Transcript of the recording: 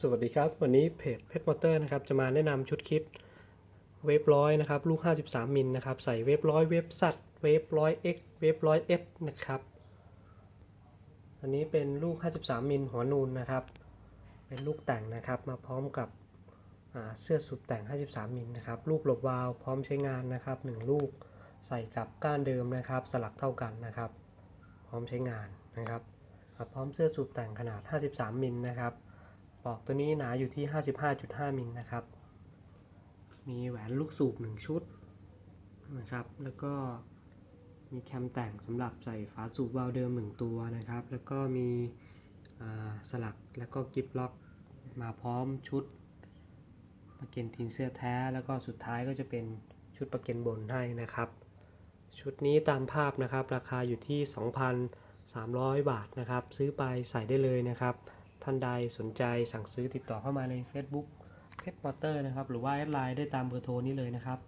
สวัสดีครับ วันนี้เพจเพชรมอเตอร์นะครับจะมาแนะนำชุดคิดเวฟร้อยนะครับลูก 53มิลนะครับใส่เวฟร้อยเวฟสัตเวฟร้อย X เวฟร้อย S นะครับ อันนี้เป็นลูก 53มิลหัวนูนนะครับ เป็นลูกแต่งนะครับมาพร้อมกับเสื้อสูบแต่ง 53มิลนะครับลูกหลบวาล์วพร้อมใช้งานนะครับ 1 ลูกใส่กับก้านเดิมนะครับ สลักเท่ากันนะครับ พร้อมใช้งานนะครับพร้อมเสื้อสูบแต่งขนาด 53มิลนะครับ ปอกตัวนี้หนาอยู่ที่ 55.5มิลนะครับ มีแหวนลูกสูบ1ชุดนะครับ แล้วก็มีแคมแต่งสำหรับใส่ฝาสูบวาล์วเดิม 1 ตัวนะครับ แล้วก็มีสลักแล้วก็กิฟล็อกมาพร้อมชุดประเก็นทินเสื้อแท้ แล้วก็สุดท้ายก็จะเป็นชุดประเก็นบนให้นะครับ ชุดนี้ตามภาพนะครับ ราคาอยู่ที่ 2,300 บาทนะครับ ซื้อไปใส่ได้เลยนะครับ ท่านใดสนใจสั่งซื้อติดต่อเข้ามาใน Facebook เพชรมอเตอร์นะครับ หรือว่าแอดไลน์ได้ตามเบอร์โทรนี้เลยนะครับ